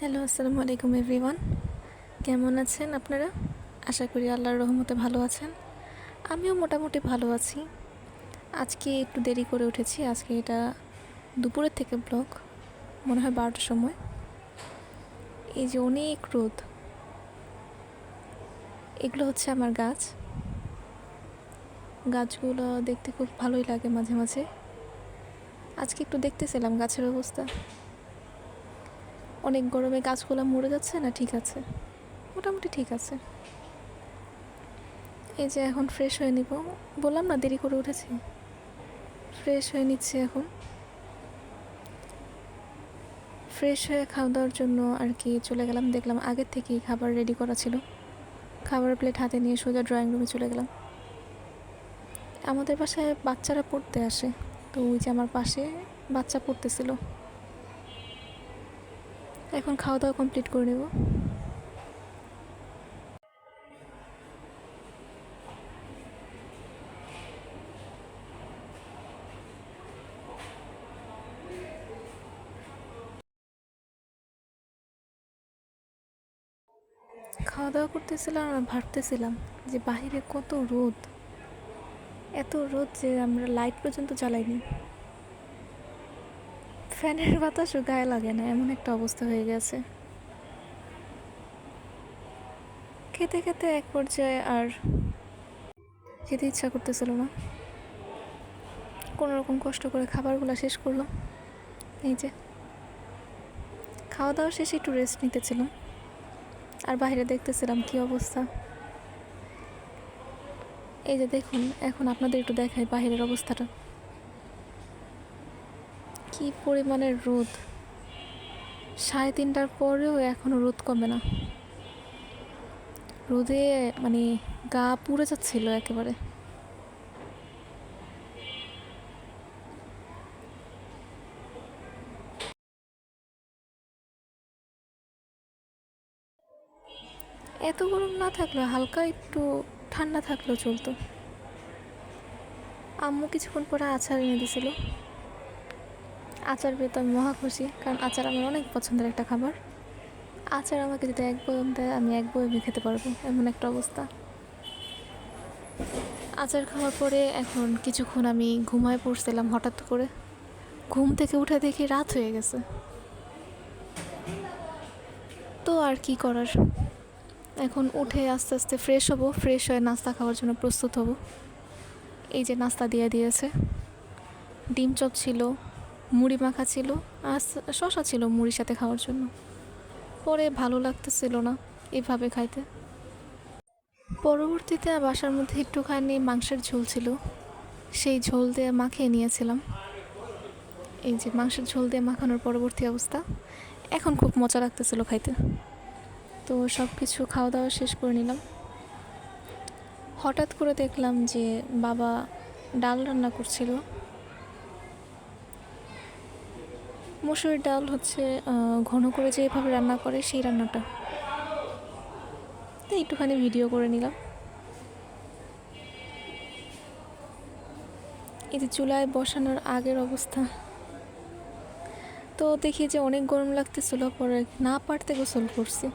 Hello, আসসালামু আলাইকুম everyone. কেমন আছেন আপনারা? আশা করি আল্লাহর রহমতে ভালো আছেন। আমিও মোটামুটি ভালো আছি। আজকে একটু দেরি করে উঠেছি। আজকে এটা দুপুরের থেকে ব্লগ। মনে হয় বারোটার সময়। এই যে অনেক রোদ। এগুলো হচ্ছে আমার গাছ। গাছগুলো দেখতে খুব ভালোই লাগে মাঝে মাঝে। আজকে একটু দেখতেছিলাম গাছের অবস্থা। অনেক গরমে গাছগুলো মরে যাচ্ছে না? ঠিক আছে। মোটামুটি ঠিক আছে। এই যে এখন ফ্রেশ হয়ে নিব। বললাম না দেরি করে উঠেছি। ফ্রেশ হয়ে নিচ্ছি এখন। ফ্রেশ হয়ে খাওয়া দাওয়ার জন্য আর কি চলে গেলাম। দেখলাম আগের থেকেই খাবার রেডি করা ছিল। খাবার প্লেট হাতে নিয়ে সোজা ড্রয়িং রুমে চলে গেলাম। আমাদের বাসায় বাচ্চারা পড়তে আসে। তো ওই যে আমার পাশে বাচ্চা পড়তেছিল। এখন খাওয়া দাওয়া কমপ্লিট করে নেব। খাওয়া দাওয়া করতেছিলাম আর ভাবতেছিলাম যে বাহিরে কত রোদ। এত রোদ যে আমরা লাইট পর্যন্ত জ্বালাইনি। ফ্যানের বাতাসও গায়ে লাগে না, এমন একটা অবস্থা হয়ে গেছে। খেতে খেতে এক পর্যায়ে আর খেতে ইচ্ছা করতেছিল না। কোনো রকম কষ্ট করে খাবারগুলো শেষ করলাম। এই যে খাওয়া দাওয়া শেষে একটু রেস্ট নিতেছিলাম। আর বাইরে দেখতেছিলাম কি অবস্থা। এই যে দেখুন, এখন আপনাদের একটু দেখাই বাহিরের অবস্থাটা। কি পরিমাণের রোদ? সাড়ে তিনটার পরেও এখনও রোদ কমে না। রোদে মানে গা পুড়ে যাচ্ছিল একেবারে। এত গরম না থাকলেও, হালকা একটু ঠান্ডা থাকলেও চলতো। আম্মু কিছুক্ষণ পরে আচার এনে দিছিল। আচার পেয়ে তো আমি মহা খুশি, কারণ আচার আমার অনেক পছন্দের একটা খাবার। আচার আমাকে যদি এক বয়ম দেয়, আমি এক বয়মে খেতে পারব, এমন একটা অবস্থা। আচার খাওয়ার পরে এখন কিছুক্ষণ আমি ঘুমায় পড়ছিলাম হঠাৎ করে। ঘুম থেকে উঠে দেখি রাত হয়ে গেছে। তো আর কি করার? এখন উঠে আস্তে আস্তে ফ্রেশ হব ফ্রেশ হয়ে নাস্তা খাওয়ার জন্য প্রস্তুত হব। এই যে নাস্তা দিয়ে দিয়েছে। ডিম চপ ছিল মুড়ি মাখা ছিল আর শশা ছিল মুড়ির সাথে খাওয়ার জন্য। পরে ভালো লাগতেছিল না এভাবে খাইতে। পরবর্তীতে বাসার মধ্যে একটুখানি মাংসের ঝোল ছিল। সেই ঝোল দিয়ে মাখিয়ে নিয়েছিলাম। এই যে মাংসের ঝোল দিয়ে মাখানোর পরবর্তী অবস্থা। এখন খুব মজা লাগতেছিল খাইতে। তো সব কিছু খাওয়া দাওয়া শেষ করে নিলাম। হঠাৎ করে দেখলাম যে বাবা ডাল রান্না করছিল। মসুরির ডাল হচ্ছে ঘন করে যেভাবে রান্না করে সেই রান্নাটা। একটুখানি ভিডিও করে নিলাম। এই যে চুলায় বসানোর আগের অবস্থা। তো দেখি যে অনেক গরম লাগতেছিল, পরে না পারতে গোসল করছি।